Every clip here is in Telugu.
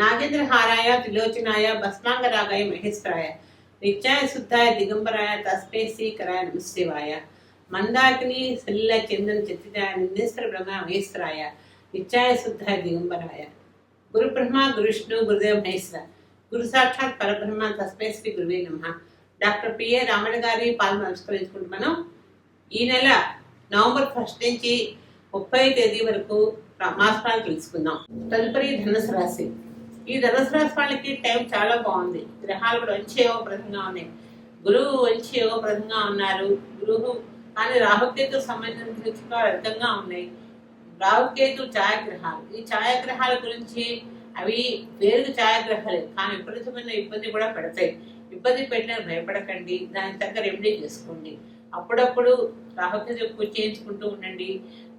నాగేంద్రహారాయ త్రిలోచనాయ భస్మాంగరాగాయ మహేశ్వరాయ నిత్యాయ శుద్ధాయ దిగంబరాయ తస్మే శ్రీకరాయ నమశివాయ మందాకిని సలిల చందన చిత్తిదాయ నిందేశ్వర బ్రహ్మ మహేశ్వరాయ నిత్యాయ శుద్ధాయ దిగంబరాయ. గురు బ్రహ్మ గురు విష్ణు గురుదేవ మహేశ్వర. గురు సాక్షాత్ పరబ్రహ్మ తస్మే శ్రీ గురువే నమ. డాక్టర్ పిఏ రామణ గారి పాలు నమస్కరించుకుంటున్నాను ఈ నెల నవంబర్ ఫస్ట్ నుంచి ముప్పై తేదీ వరకు మాసాలు తెలుసుకుందాం. తదుపరి ధనుసు రాశి. ఈ ధనుసు రాశి వాళ్ళకి టైం చాలా బాగుంది. గ్రహాలు కూడా మంచి యోగప్రదంగా ఉన్నాయి. గురువు మంచి యోగప్రదంగా ఉన్నారు. గురువు కానీ రాహుకేతు సంబంధించిన అర్థంగా ఉన్నాయి. రాహుకేతు ఛాయాగ్రహాలు. ఈ ఛాయాగ్రహాల గురించి అవి వేరు ఛాయాగ్రహాలే కానీ విపరీతమైన ఇబ్బంది కూడా పెడతాయి. ఇబ్బంది పెట్టిన భయపడకండి. దాని తగ్గ రెమెడీ చేసుకోండి. అప్పుడప్పుడు రాహుకేతు పూజ చేయించుకుంటూ ఉండండి.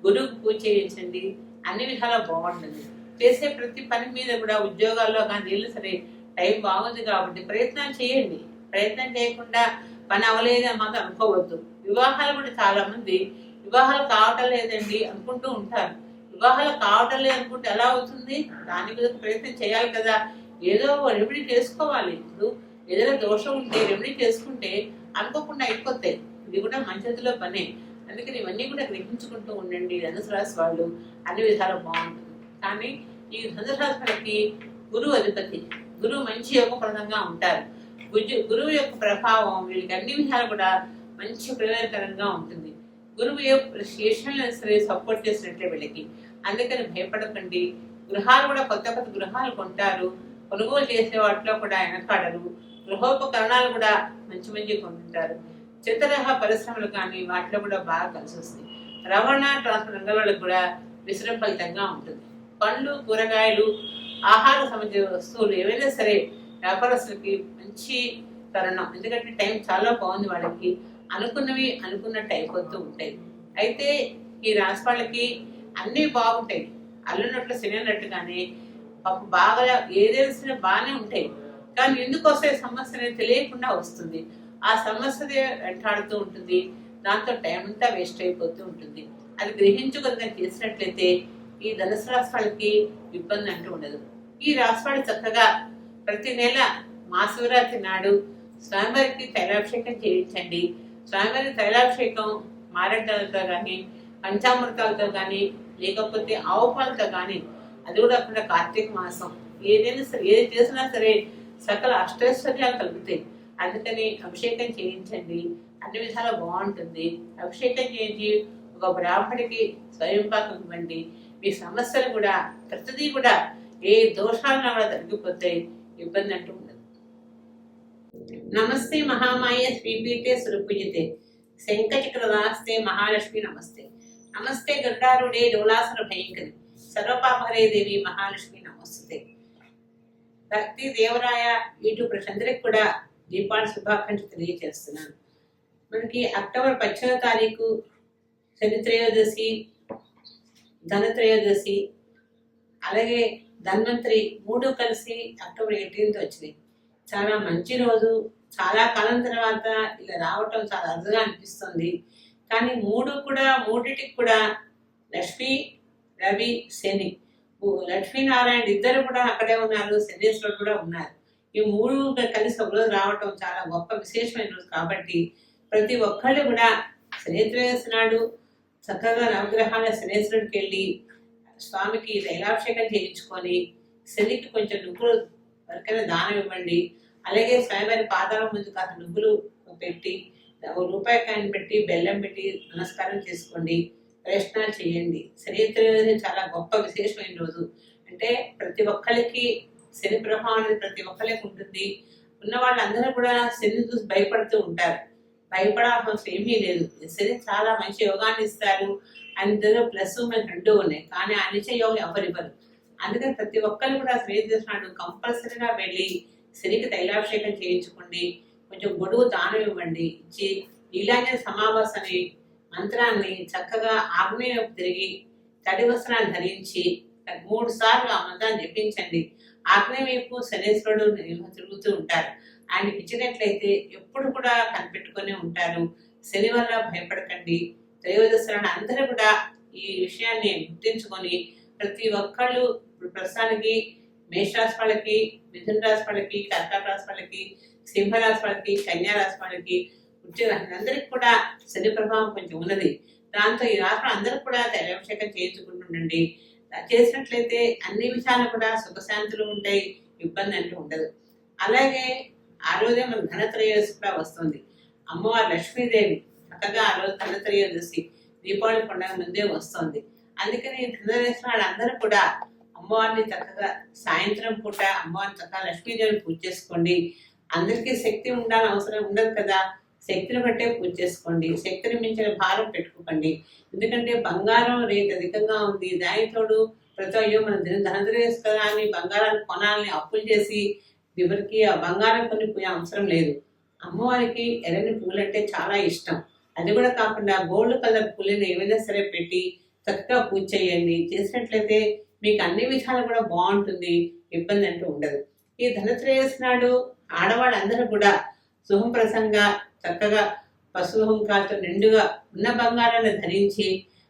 గురువుకు పూజ చేయించండి. అన్ని విధాలా బాగుంటుంది. చేసే ప్రతి పని మీద కూడా ఉద్యోగాల్లో కానీ వీళ్ళు సరే టైం బాగుంది కాబట్టి ప్రయత్నాలు చేయండి. ప్రయత్నం చేయకుండా పని అవ్వలేదని మాత్రం అనుకోవద్దు. వివాహాలు కూడా చాలా మంది వివాహాలు కావటం లేదండి అనుకుంటూ ఉంటారు. వివాహాలు కావటం లేదు అనుకుంటే ఎలా అవుతుంది? దాని మీద ప్రయత్నం చేయాలి కదా. ఏదో రెమెడీ చేసుకోవాలి. ఇప్పుడు ఏదైనా దోషం ఉంటే రెమెడీ చేసుకుంటే అనుకోకుండా అయిపోతాయి. ఇది కూడా మంచిదిలో పనే. అందుకని ఇవన్నీ కూడా గ్రహించుకుంటూ ఉండండి. ధనుసు రాశి వాళ్ళు అన్ని విధాలు బాగుంటుంది. కానీ ఈ ధనుసు గురువు అధిపతి. గురువు మంచి యోగప్రదంగా ఉంటారు. గుజు- గురువు యొక్క ప్రభావం వీళ్ళకి అన్ని విధాలు కూడా మంచి ప్రయోజనకరంగా ఉంటుంది. గురువు యొక్క శేషంలో సరే సపోర్ట్ చేసినట్లే వీళ్ళకి. అందుకని భయపడకండి. గృహాలు కూడా కొత్త కొత్త గృహాలు కొంటారు. కొనుగోలు చేసే వాటిలో కూడా వెనకాడరు. గృహోపకరణాలు కూడా మంచి మంచి కొంటుంటారు. చిత్రరహ పరిశ్రమలు కానీ వాటిలో కూడా బాగా కలిసి వస్తాయి. రవాణా ట్రాన్స్పోర్ట్ రంగాలకు కూడా విశ్రం ఫలితంగా ఉంటుంది. పండ్లు కూరగాయలు ఆహార సంబంధించిన వస్తువులు ఏవైనా సరే వ్యాపారస్తులకి మంచి తరుణం. ఎందుకంటే టైం చాలా బాగుంది వాళ్ళకి. అనుకున్నవి అనుకున్నట్టు అయిపోతూ ఉంటాయి. అయితే ఈ రాశి వాళ్ళకి అన్నీ బాగుంటాయి. అల్లునట్లు సినట్టుగానే పాపం బాగా ఏదైనా సరే బాగానే ఉంటాయి. కానీ ఎందుకు వస్తే సమస్య అనేది తెలియకుండా వస్తుంది. ఆ సమస్య వెంటాడుతూ ఉంటుంది. దాంతో టైం అంతా వేస్ట్ అయిపోతూ ఉంటుంది. అది గ్రహించుకొని చేసినట్లయితే ఈ ధనుసు రాశి వాళ్ళకి ఇబ్బంది అంటూ ఉండదు. ఈ రాశి వాళ్ళు చక్కగా ప్రతి నెల మహాశివరాత్రి నాడు స్వామివారికి తైలాభిషేకం చేయించండి. స్వామివారి తైలాభిషేకం మారడ్డలతో కానీ పంచామృతాలతో కానీ లేకపోతే ఆవు పాలతో కానీ అది కూడా అక్కడ కార్తీక మాసం. ఏదైనా సరే ఏది చేసినా సరే సకల అష్టైశ్వర్యాలు కలుగుతాయి. అందుకని అభిషేకం చేయించండి. అన్ని విధాలు బాగుంటుంది. అభిషేకం చేయించి ఒక బ్రాహ్మడికి స్వయంపాకం ఇవ్వండి. మీ సమస్యలు కూడా ప్రతిదీ కూడా ఏ దోషాలను కూడా ఇబ్బంది అంటూ ఉండదు. నమస్తే మహామాయ శ్రీపీఠే సురపూజితే శంఖచక్రదాస్తే మహాలక్ష్మి నమస్తే. నమస్తే గరుడారుడే డోలాసుర భయంకరి. సర్వపాపరే దేవి మహాలక్ష్మి నమస్తే భక్తి దేవరాయ యూట్యూబ్ ప్రజలందరికీ కూడా దీపావళి శుభాకాంక్షలు తెలియజేస్తున్నాను. మనకి అక్టోబర్ పద్దెనిమిదో తారీఖు శని త్రయోదశి ధనత్రయోదశి అలాగే ధన్వంతరి మూడు కలిసి అక్టోబర్ ఎయిటీన్త్ వచ్చినాయి. చాలా మంచి రోజు. చాలా కాలం తర్వాత ఇలా రావటం చాలా అరుదుగా అనిపిస్తుంది. కానీ మూడు కూడా మూడిటికి కూడా లక్ష్మి రవి శని. లక్ష్మీనారాయణ ఇద్దరు కూడా అక్కడే ఉన్నారు శనీశ్వరుడు కూడా ఉన్నారు. ఈ మూడు కలిసి ఒక రోజు రావటం చాలా గొప్ప విశేషమైన రోజు కాబట్టి ప్రతి ఒక్కళ్ళు కూడా శనిత్రయోదశి నాడు చక్కగా నవగ్రహాల శనేశ్వరుడికి వెళ్ళి స్వామికి తైలాభిషేకం చేయించుకొని శనికి కొంచెం నువ్వులు వరకైనా దానం ఇవ్వండి. అలాగే స్వామివారి పాదాల ముందు కాస్త నువ్వులు పెట్టి రూపాయి కాయని పెట్టి బెల్లం పెట్టి నమస్కారం చేసుకోండి. ప్రయత్నాలు చేయండి. శనిత్రయోదశి చాలా గొప్ప విశేషమైన రోజు. అంటే ప్రతి ఒక్కరికి శని ప్రభావం అనేది ప్రతి ఒక్కరికి ఉంటుంది. ఉన్న వాళ్ళందరూ కూడా శని చూసి భయపడుతూ ఉంటారు. భయపడాల్సిన ఏమీ లేదు. శని చాలా మంచి యోగాన్ని ఇస్తారు. అందులో ప్లస్ మైనస్ రెండు ఉన్నాయి. కానీ ఆ యోగం ఎవరివ్వరు అందుకని ప్రతి ఒక్కరు కూడా శ్రీ చేస్తున్నాడు? కంపల్సరీగా వెళ్ళి శనికి తైలాభిషేకం చేయించుకోండి. కొంచెం గొడుగు దానం ఇవ్వండి. ఇచ్చి నీలాంజన సమావాస అనే మంత్రాన్ని చక్కగా ఆగ్నేయ తిరిగి తడి వస్త్రాన్ని ధరించి మూడు సార్లు ఆ మంత్రాన్ని జపించండి. ఆగ్నేయ వైపు శనేశ్వరుడు తిరుగుతూ ఉంటారు. ఆయనకి ఇచ్చినట్లయితే ఎప్పుడు కూడా కనిపెట్టుకునే ఉంటారు. శని వల్ల భయపడకండి. త్రయోదశులను అందరూ కూడా ఈ విషయాన్ని గుర్తించుకొని ప్రతి ఒక్కళ్ళు ఇప్పుడు ప్రస్తుతానికి మేషరాశి వాళ్ళకి మిథున రాశి వాళ్ళకి కర్కాటక రాశి వాళ్ళకి సింహరాశి వాళ్ళకి కన్యా రాశి వాళ్ళకి అందరికి కూడా శని ప్రభావం కొంచెం ఉన్నది. దాంతో ఈ రాష్ట్రం అందరూ కూడా తైలాభిషేకం చేయించుకుంటుండండి చేసినట్లయితే అన్ని విషయాలు కూడా సుఖశాంతులు ఉంటాయి ఇబ్బంది అంటూ ఉండదు. అలాగే ఆ రోజే మన ధనత్రయోదశి కూడా వస్తుంది. అమ్మవారు లక్ష్మీదేవి చక్కగా ఆ రోజు ధనత్రయోదశి దీపావళి పండుగ ముందే వస్తుంది. అందుకని ధనదశి వాళ్ళందరూ కూడా అమ్మవారిని చక్కగా సాయంత్రం పూట అమ్మవారిని చక్కగా లక్ష్మీదేవిని పూజ చేసుకోండి. అందరికీ శక్తి ఉండాలని అవసరం ఉండదు కదా. శక్తిని బట్టే పూజ చేసుకోండి. శక్తిని మించిన భారం పెట్టుకోకండి. ఎందుకంటే బంగారం రేట్ అధికంగా ఉంది. దానితోడు ప్రతి అయ్యో మన ధనద్రేస్ కదా అని బంగారాన్ని కొనాలని అప్పులు చేసి ఎవరికి ఆ బంగారం కొని పోయే అవసరం లేదు. అమ్మవారికి ఎర్రని పూలంటే చాలా ఇష్టం. అది కూడా కాకుండా గోల్డ్ కలర్ పూలని ఏమైనా సరే పెట్టి చక్కగా పూజ చేయండి. చేసినట్లయితే మీకు అన్ని విధాలు కూడా బాగుంటుంది. ఇబ్బంది అంటూ ఉండదు. ఈ ధనత్రయోదశి నాడు ఆడవాళ్ళందరూ కూడా శుభప్రసంగా చక్కగా పశుహంకాలతో నిండుగా ఉన్న బంగారాన్ని ధరించి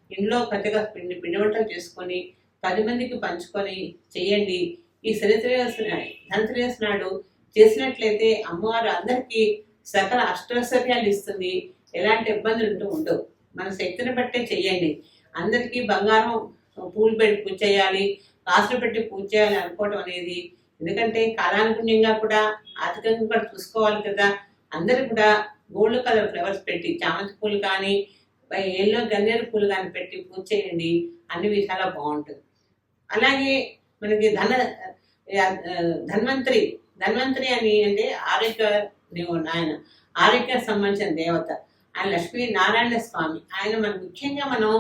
ఇంట్లో కొత్తగా పిండి పిండి వంటలు చేసుకొని పది మందికి పంచుకొని చేయండి. ఈ శనిత్రయోదశి ధనత్రయోదశి నాడు చేసినట్లయితే అమ్మవారు అందరికీ సకల అష్టైశ్వర్యాలు ఇస్తుంది. ఎలాంటి ఇబ్బందులు ఉంటూ ఉండవు. మన శక్తిని బట్టే చెయ్యండి. అందరికీ బంగారం పూలు పెట్టి పూజ చేయాలి కాసులు పెట్టి పూజ చేయాలి అనుకోవడం అనేది. ఎందుకంటే కాలానుగుణ్యంగా కూడా ఆర్థికంగా కూడా చూసుకోవాలి కదా. అందరూ కూడా గోల్డ్ కలర్ ఫ్లవర్స్ పెట్టి చామంతి పూలు కానీ ఎల్లో గన్నేరు పూలు కానీ పెట్టి పూజ చేయండి. అన్ని విధాలా బాగుంటుంది. అలాగే మనకి ధన ధన్వంతరి ధన్వంతరి అని అంటే ఆరోగ్య దేవుడు ఆయన ఆరోగ్య సంబంధించిన దేవత. ఆయన లక్ష్మీ నారాయణ స్వామి. ఆయన మన ముఖ్యంగా మనం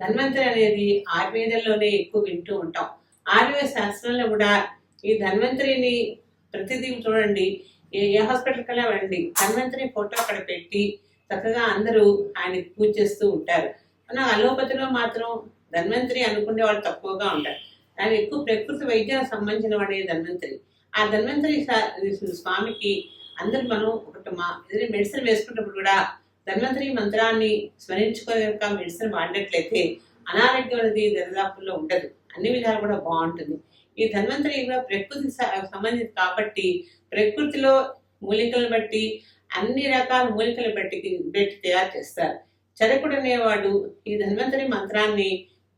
ధన్వంతరి అనేది ఆయుర్వేదంలోనే ఎక్కువ వింటూ ఉంటాం. ఆయుర్వేద శాస్త్రంలో కూడా ఈ ధన్వంతరిని ప్రతిదీ చూడండి. ఏ ఏ హాస్పిటల్కి వెళ్ళా వెళ్ళండి. ధన్వంతరి ఫోటో అక్కడ పెట్టి చక్కగా అందరూ ఆయనకి పూజ చేస్తూ ఉంటారు. మన అలోపతిలో మాత్రం ధన్వంతరి అనుకునే వాళ్ళు తక్కువగా ఉంటారు. ఆయన ఎక్కువ ప్రకృతి వైద్యానికి సంబంధించిన వాడే ధన్వంతరి. ఆ ధన్వంతరి స్వామికి అందరూ మనం ఒకటి మా ఏదైనా మెడిసిన్ వేసుకున్నప్పుడు కూడా ధన్వంతరి మంత్రాన్ని స్మరించుకోక మెడిసిన్ వాడినట్లయితే అనారోగ్యం అనేది దరిదాపుల్లో ఉండదు. అన్ని విధాలు కూడా బాగుంటుంది. ఈ ధన్వంతరి కూడా ప్రకృతి సంబంధించి కాబట్టి ప్రకృతిలో మూలికలను బట్టి అన్ని రకాల మూలికలు బట్టి పెట్టి తయారు చేస్తారు. చరకుడు అనేవాడు ఈ ధన్వంతరి మంత్రాన్ని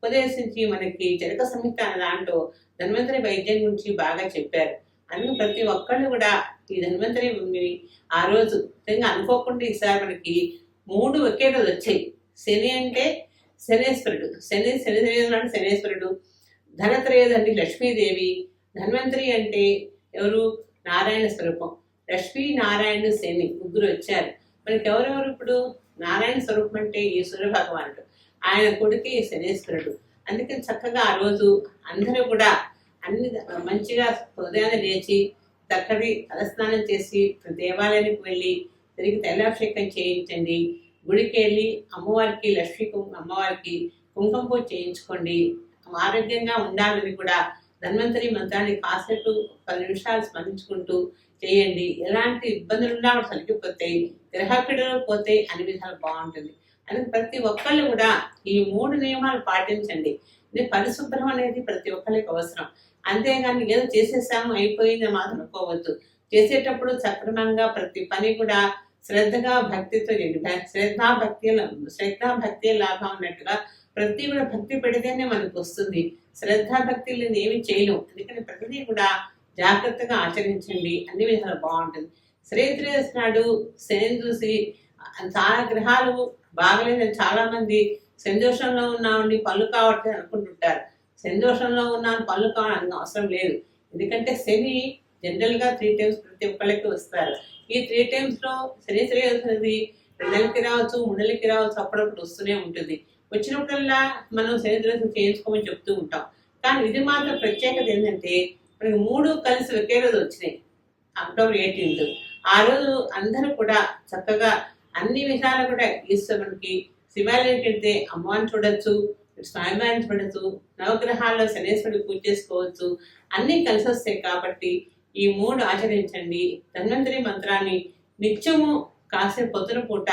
ఉపదేశించి మనకి జనక సంహిత అనే దాంట్లో ధన్వంతరి వైద్యం గురించి బాగా చెప్పారు. అందుకు ప్రతి ఒక్కళ్ళు కూడా ఈ ధన్వంతరి ఆ రోజు నిజంగా అనుకోకుండా ఈసారి మనకి మూడు ఒకే రోజు వచ్చాయి. శని అంటే శనేశ్వరుడు. శని శని త్రయోదశి అంటే శనేశ్వరుడు. ధనత్రయోదశి అంటే లక్ష్మీదేవి. ధన్వంతరి అంటే ఎవరు? నారాయణ స్వరూపం. లక్ష్మీ నారాయణ శని ముగ్గురు వచ్చారు. మనకి ఎవరెవరు ఇప్పుడు? నారాయణ స్వరూపం అంటే ఈశ్వర భగవానుడు. ఆయన కొడుకే శనేశ్వరుడు. అందుకని చక్కగా ఆ రోజు అందరూ కూడా అన్ని మంచిగా ఉదయాన్నే లేచి చక్కటి తలస్నానం చేసి దేవాలయానికి వెళ్ళి తిరిగి తైలాభిషేకం చేయించండి. గుడికి వెళ్ళి అమ్మవారికి లక్ష్మీ అమ్మవారికి కుంకుమ పూజ చేయించుకోండి. ఆరోగ్యంగా ఉండాలని కూడా ధన్వంతరి మంత్రాన్ని కాసేపు పది నిమిషాలు స్మరించుకుంటూ చేయండి. ఎలాంటి ఇబ్బందులు ఉన్నా కూడా తొలగిపోతాయి గ్రహపీడలు పోతే అన్ని విధాలు బాగుంటుంది. అని ప్రతి ఒక్కళ్ళు కూడా ఈ మూడు నియమాలు పాటించండి. ఇది పరిశుభ్రం అనేది ప్రతి ఒక్కరికి అవసరం. అంతేగాని ఏదో చేసేసాము అయిపోయింది మాత్రం అనుకోవద్దు. చేసేటప్పుడు సక్రమంగా ప్రతి పని కూడా శ్రద్ధగా భక్తితో చేయండి. భక్తి శ్రద్ధ భక్తి లాభం అన్నట్టుగా ప్రతి కూడా భక్తి పెడితేనే మనకు వస్తుంది. శ్రద్ధా భక్తి లేని ఏమి చేయలేము. అందుకని ప్రతిదీ కూడా జాగ్రత్తగా ఆచరించండి. అన్ని విధాలు బాగుంటుంది. శ్రేయత్రేయస్ నాడు శని చూసి చాలా గ్రహాలు బాగలేదని చాలా మంది సంతోషంలో ఉన్నామండి పళ్ళు కావట్లేదు అనుకుంటుంటారు. సంతోషంలో ఉన్నాను పళ్ళు కావాలని అవసరం లేదు. ఎందుకంటే శని జనరల్గా త్రీ టైమ్స్ ప్రతి ఒక్కళ్ళకి వస్తారు. ఈ త్రీ టైమ్స్లో శని శ్రేయస్ అనేది రావచ్చు మూడు రావచ్చు అప్పుడప్పుడు వస్తూనే ఉంటుంది. వచ్చినప్పుడల్లా మనం శని శ్రేయస్ చేయించుకోమని చెప్తూ ఉంటాం. కానీ ఇది మాత్రం ప్రత్యేకత ఏంటంటే మనకి మూడు కలిసి ఒకే రోజు వచ్చినాయి. అక్టోబర్ ఎయిటీన్త్ ఆ రోజు అందరూ కూడా చక్కగా అన్ని విధాలు కూడా ఈశ్వరునికి శివాలయానికి వెళ్తే అమ్మవారిని చూడొచ్చు స్వామివారిని చూడొచ్చు నవగ్రహాల్లో శనేశ్వరుడు పూజ చేసుకోవచ్చు అన్నీ కలిసి వస్తాయి కాబట్టి ఈ మూడు ఆచరించండి. ధన్వంతరి మంత్రాన్ని నిత్యము కాసేపు పొద్దున పూట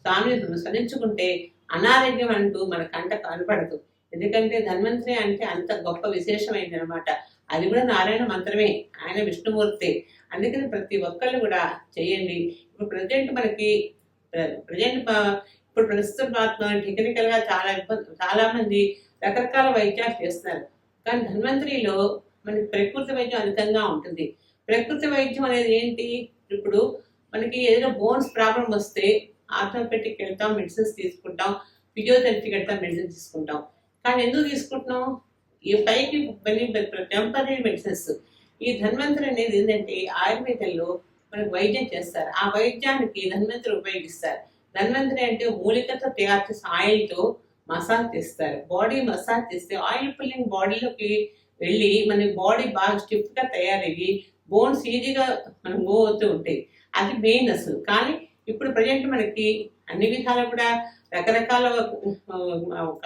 స్వామిని స్మరించుకుంటే అనారోగ్యం అంటూ మన కంట కనపడదు. ఎందుకంటే ధన్వంతరి అంటే అంత గొప్ప విశేషమైంది అనమాట అది కూడా నారాయణ మంత్రమే ఆయన విష్ణుమూర్తి. అందుకని ప్రతి ఒక్కళ్ళు కూడా చేయండి. ఇప్పుడు ప్రజెంట్ మనకి ప్రజెంట్ ఇప్పుడు ప్రస్తుతం మాత్రం టెక్నికల్గా చాలా ఇబ్బంది చాలా మంది రకరకాల వైద్యాలు చేస్తున్నారు. కానీ ధన్వంతరిలో మనకి ప్రకృతి వైద్యం అధికంగా ఉంటుంది. ప్రకృతి వైద్యం అనేది ఏంటి? ఇప్పుడు మనకి ఏదైనా బోన్స్ ప్రాబ్లం వస్తే ఆర్థోపెటిక్ వెళ్తాం మెడిసిన్స్ తీసుకుంటాం ఫిజియోథెరపీకి వెళ్తాం మెడిసిన్ తీసుకుంటాం. కానీ ఎందుకు తీసుకుంటున్నాం? ఈ పైకి టెంపరీ మెడిసిన్స్ ఈ ధన్వంతరి అనేది ఏంటంటే ఆయుర్వేదంలో మనకు వైద్యం చేస్తారు. ఆ వైద్యానికి ధన్వంతరి ఉపయోగిస్తారు. ధన్వంతరి అంటే మూలికతో తయారు చేసిన ఆయిల్తో మసాజ్ చేస్తారు. బాడీ మసాజ్ చేస్తే ఆయిల్ పుల్లింగ్ బాడీలోకి వెళ్ళి మన బాడీ బాగా స్టిఫ్గా తయారయ్యి బోన్స్ ఈజీగా మనం మూవ్ అవుతూ ఉంటాయి. అది మెయిన్ అసలు. కానీ ఇప్పుడు ప్రజెంట్ మనకి అన్ని విధాలు కూడా రకరకాల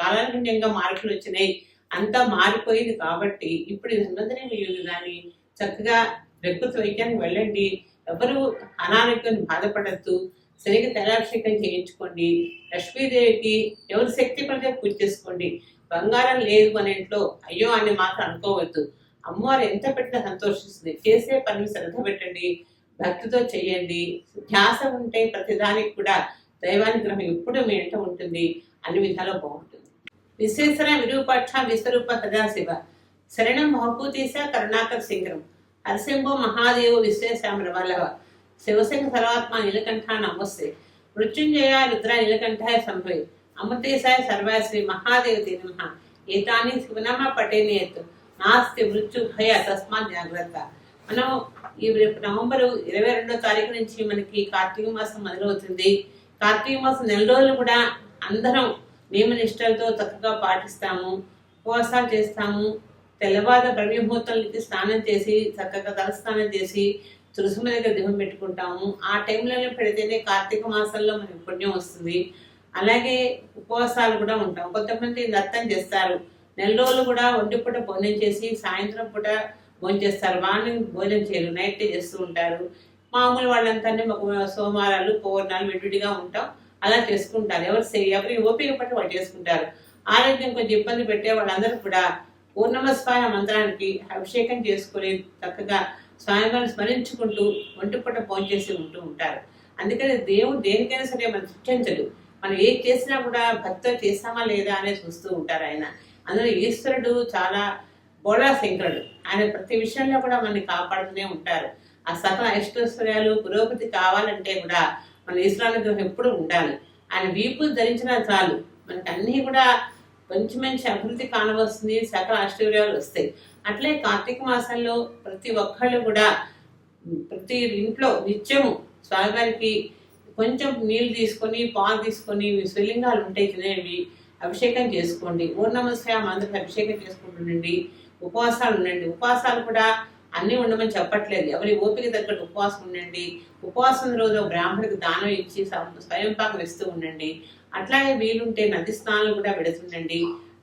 కాలానుగుణ్యంగా మార్పులు వచ్చినాయి. అంతా మారిపోయింది కాబట్టి ఇప్పుడు ధన్వంతరి లేదు దాన్ని చక్కగా ప్రకృతి వైద్యానికి వెళ్ళండి. ఎవరు అనారోగ్యం బాధపడద్దు. సరిగ్గా తలాభిషేకం చేయించుకోండి. లక్ష్మీదేవికి ఎవరు శక్తి పడితే పూజ చేసుకోండి. బంగారం లేదు మన ఇంట్లో అయ్యో అని మాత్రం అనుకోవద్దు. అమ్మవారు ఎంత పెట్టినా సంతోషిస్తుంది. చేసే పని శ్రద్ధ పెట్టండి. భక్తితో చేయండి. ధ్యాస ఉంటే ప్రతిదానికి కూడా దైవానుగ్రహం ఎప్పుడు మీ ఇంట ఉంటుంది. అన్ని విధాలు బాగుంటుంది. విశ్వేశ్వర విరూపాక్ష విశ్వరూప సదాశివ శరణం మహపూతీశ కరుణాకర్ సింగరం హరసింహో మహాదేవ విశ్వేశ్యామర వల్లభ. శివసింహ సర్వాత్మ నీలకంఠ నమస్తే. మృత్యుంజయ రుద్ర నీలకంఠాయ సంభవి. అమృతేశాయ సర్వశ్రీ మహాదేవతి నమ. ఏతాని శివనామ పటేనేత్ నాస్తి మృత్యు భయ తస్మాత్ జాగ్రత్త. మనం ఈ రేపు నవంబర్ ఇరవై రెండో తారీఖు నుంచి మనకి కార్తీక మాసం మొదలవుతుంది. కార్తీక మాసం నెల రోజులు కూడా అందరం నియమ నిష్టలతో చక్కగా పాటిస్తాము. ఉపవాసాలు చేస్తాము. తెల్లవారు బ్రహ్మముహూర్తాలకి స్నానం చేసి చక్కగా తలస్నానం చేసి తులసి దగ్గర దీపం పెట్టుకుంటాము. ఆ టైంలోనే పెడితేనే కార్తీక మాసంలో మనకి పుణ్యం వస్తుంది. అలాగే ఉపవాసాలు కూడా ఉంటాం. కొంతమంది దత్తం చేస్తారు. నెల రోజులు కూడా ఒంటి పూట భోజనం చేసి సాయంత్రం పూట భోజనం చేస్తారు. మార్నింగ్ భోజనం చేయరు. నైట్ చేస్తూ ఉంటారు. మామూలు వాళ్ళంతా సోమవారాలు పౌర్ణాలు విడివిడిగా ఉంటాం. అలా చేసుకుంటారు. ఎవరు ఎవరి ఓపిక పట్టి వాళ్ళు చేసుకుంటారు. ఆరోగ్యం కొంచెం ఇబ్బంది పెట్టే వాళ్ళందరూ కూడా పూర్ణమస్వాయ మంత్రానికి అభిషేకం చేసుకుని చక్కగా స్వామివారిని స్మరించుకుంటూ ఒంటిపూట చేసి ఉంటూ ఉంటారు. అందుకని దేవుడు దేనికైనా సరే మనం శిక్షించడు మనం ఏం చేసినా కూడా భక్తులు చేస్తామా లేదా అనేది చూస్తూ ఉంటారు ఆయన. అందులో ఈశ్వరుడు చాలా బోళా శంకరుడు. ఆయన ప్రతి విషయంలో కూడా మనల్ని కాపాడుతూనే ఉంటారు. ఆ సకల ఐశ్వర్యాలు పురోగతి కావాలంటే కూడా మన ఈశ్వరానుగ్రహం ఎప్పుడు ఉండాలి. ఆయన వీపు ధరించినా చాలు. మనకి అన్నీ కూడా మంచి మంచి అభివృద్ధి కానవస్తుంది సకల ఆశ్చర్యాలు వస్తాయి. అట్లే కార్తీక మాసంలో ప్రతి ఒక్కళ్ళు కూడా ప్రతి ఇంట్లో నిత్యము స్వామివారికి కొంచెం నీళ్ళు తీసుకొని పాలు తీసుకొని స్వెల్లింగాలు ఉంటాయి తినేవి అభిషేకం చేసుకోండి. ఊర్ణమస్యామ అందరికి అభిషేకం చేసుకుంటుండండి. ఉపవాసాలు ఉండండి. ఉపవాసాలు కూడా అన్నీ ఉండమని చెప్పట్లేదు. ఎవరి ఓపిక తగ్గట్టు ఉపవాసం ఉండండి. ఉపవాసం రోజు బ్రాహ్మడికి దానం ఇచ్చి స్వయంపాకం ఇస్తూ ఉండండి. అట్లాగే వీలుంటే నది స్నానాలు కూడా పెడుతుండండి.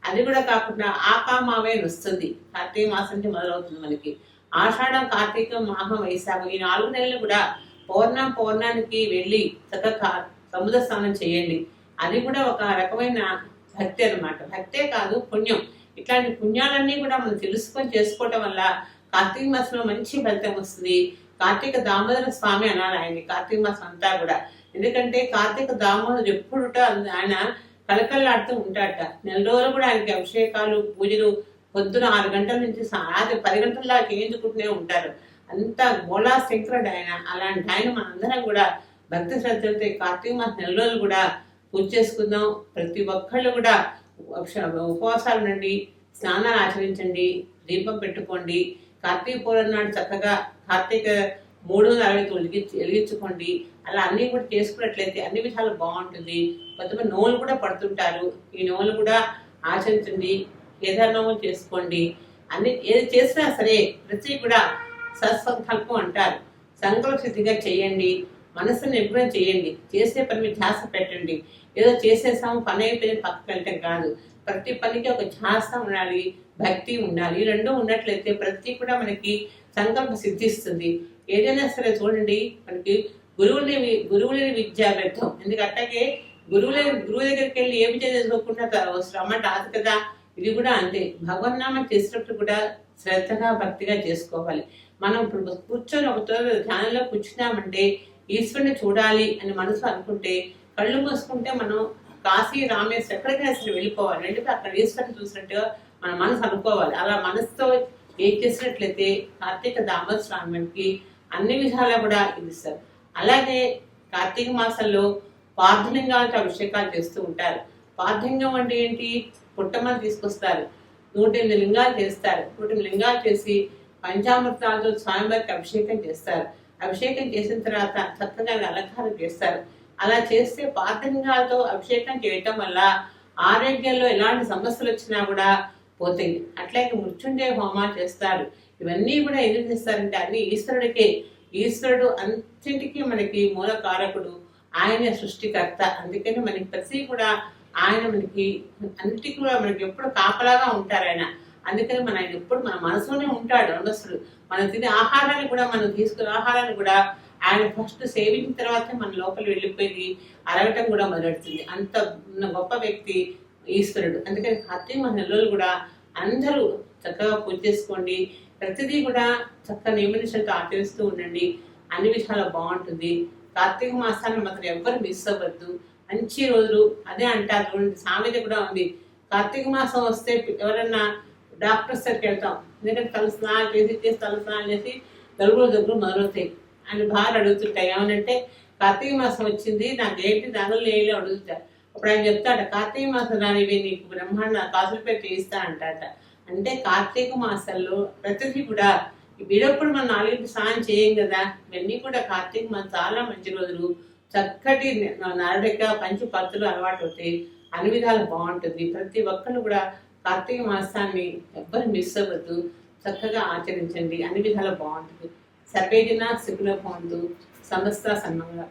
అది కూడా కాకుండా ఆకామావే వస్తుంది కార్తీక మాసం నుంచి మొదలవుతుంది మనకి. ఆషాఢం కార్తీకం మాహం వైశాఖం ఈ నాలుగు నెలలు కూడా పౌర్ణం పౌర్ణానికి వెళ్ళి చక్కగా సముద్ర స్నానం చేయండి. అది కూడా ఒక రకమైన భక్తి అనమాట భక్తే కాదు పుణ్యం. ఇట్లాంటి పుణ్యాలన్నీ కూడా మనం తెలుసుకొని చేసుకోవటం వల్ల కార్తీక మాసంలో మంచి ఫలితం వస్తుంది. కార్తీక దామోదర స్వామి అన్నారు ఆయన్ని. కార్తీక మాసం అంతా కూడా. ఎందుకంటే కార్తీక దామోదరు ఎప్పుడుట ఆయన కలకల్లాడుతూ ఉంటాడట. నెల రోజులు కూడా ఆయనకి అభిషేకాలు పూజలు పొద్దున ఆరు గంటల నుంచి రాత్రి పది గంటల దాకా ఏంచుకుంటూనే ఉంటారు. అంత గోళా శంకరుడు ఆయన. అలాంటి ఆయన మనందరం కూడా భక్తి శ్రద్ధలతో కార్తీక మాస నెల రోజులు కూడా పూజ చేసుకుందాం. ప్రతి ఒక్కళ్ళు కూడా ఉపవాసాలు ఉండండి స్నానాలు ఆచరించండి దీపం పెట్టుకోండి. కార్తీక పూర్వం నాడు చక్కగా కార్తీక మూడు వందల అరవై తొమ్మిది వెలిగించుకోండి. అలా అన్నీ కూడా చేసుకున్నట్లయితే అన్ని విధాలు బాగుంటుంది. కొంతమంది నోవులు కూడా పడుతుంటారు. ఈ నోవులు కూడా ఆచరించండి. నోవులు చేసుకోండి. అన్ని ఏది చేసినా సరే ప్రతి కూడా సత్సంకల్పం అంటారు. సంకల్ప సిద్ధిగా చేయండి. మనసుని నిపుణం చేయండి. చేసే పని మీద ధ్యాస పెట్టండి. ఏదో చేసేసాము పని అయిపోయిన పక్కకు వెళ్ళటం కాదు. ప్రతి పనికి ఒక ధ్యాస ఉండాలి. భక్తి ఉండాలి. ఈ రెండు ఉన్నట్లయితే ప్రతి కూడా మనకి సంకల్ప సిద్ధిస్తుంది ఏదైనా సరే చూడండి మనకి గురువుని గురువులేని విద్య వ్యర్థం ఎందుకంటే గురువులే గురువు దగ్గరికి వెళ్ళి ఏమి చేసుకోకుండా శ్రమ రాదు కదా. ఇది కూడా అంతే. భగవన్నామం చేసినప్పుడు కూడా శ్రద్ధగా భక్తిగా చేసుకోవాలి. మనం ఇప్పుడు కూర్చొని ఒక ధ్యానంలో కూర్చున్నామంటే ఈశ్వరుని చూడాలి అని మనసు అనుకుంటే కళ్ళు మూసుకుంటే మనం కాశీ రామేశ్వరం ఎక్కడికైనా సరే వెళ్ళిపోవాలి. వెళ్ళిపోయి అక్కడ ఈశ్వరుని చూసినట్టుగా మన మనసు అనుకోవాలి. అలా మనసుతో ఏం చేసినట్లయితే కార్తీక దామోదరానికి అన్ని విధాలా కూడా ఇస్తారు అలాగే కార్తీక మాసంలో పార్థలింగాలతో అభిషేకాలు చేస్తూ ఉంటారు. పార్థలింగం అంటే ఏంటి? పుట్టమని తీసుకొస్తారు. నూట ఎనిమిది లింగాలు చేస్తారు. నూట ఎనిమిది లింగాలు చేసి పంచామృతాలతో స్వామివారికి అభిషేకం చేస్తారు. అభిషేకం చేసిన తర్వాత చక్కగా అలంకారం చేస్తారు. అలా చేస్తే పార్థలింగాలతో అభిషేకం చేయటం వల్ల ఆరోగ్యంలో ఎలాంటి సమస్యలు వచ్చినా కూడా పోతాయి. అట్లాగే మృత్యుంజయ హోమాలు చేస్తారు. ఇవన్నీ కూడా ఎందుకు చేస్తారంటే అన్ని ఈశ్వరుడికే. ఈశ్వరుడు అంతటికీ మనకి మూల కారకుడు ఆయన సృష్టికర్త. అందుకని మనకి ప్రతి కూడా ఆయన మనకి అన్నిటికీ కూడా మనకి ఎప్పుడు కాపలాగా ఉంటారు ఆయన. అందుకని మన ఆయన ఎప్పుడు మన మనసులోనే ఉంటాడు రంగస్తుడు మనం తినే ఆహారాన్ని కూడా మనం తీసుకునే ఆహారాన్ని కూడా ఆయన ఫస్ట్ సేవించిన తర్వాతే మన లోపల వెళ్ళిపోయి అరగటం కూడా మొదలెడుతుంది అంత ఉన్న గొప్ప వ్యక్తి ఈశ్వరుడు. అందుకని కార్తీక మాస నెలలు కూడా అందరూ చక్కగా పూజ చేసుకోండి. ప్రతిదీ కూడా చక్కగా నియమనిష్టలతో ఆచరిస్తూ ఉండండి. అన్ని విషయాలు బాగుంటుంది. కార్తీక మాసాన్ని మాత్రం ఎవ్వరు మిస్ అవ్వద్దు. మంచి రోజులు. అదే అంటారు సామెత కూడా ఉంది. కార్తీక మాసం వస్తే ఎవరన్నా డాక్టర్స్ దగ్గరికి వెళ్తాం. ఎందుకంటే తల స్నానం చేసి చేసి తల స్నానం చేసి దగ్గులు దగ్గర మొదలవుతాయి అని బాగా అడుగుతుంటాయి. ఏమనంటే కార్తీక మాసం వచ్చింది నాకు ఏంటి దానిలో ఏళ్ళు అడుగుతారు అప్పుడు ఆయన చెప్తాడు కార్తీక మాసం నీకు బ్రహ్మాండ కాసులు పెట్టి ఇస్తా అంటాట. అంటే కార్తీక మాసంలో ప్రతిదీ కూడా వీడప్పుడు మనం నాలుగింటి స్నానం చేయం కదా ఇవన్నీ కూడా కార్తీక మాసం చాలా మంచి రోజులు. చక్కటి నరడిక పంచి పత్తులు అలవాటు అవుతాయి. అన్ని విధాలు బాగుంటుంది. ప్రతి ఒక్కరు కూడా కార్తీక మాసాన్ని ఎవ్వరు మిస్ అవ్వద్దు. చక్కగా ఆచరించండి. అన్ని విధాలు బాగుంటుంది. సర్వేజన శుకుల పొందు సమస్త సన్మంగా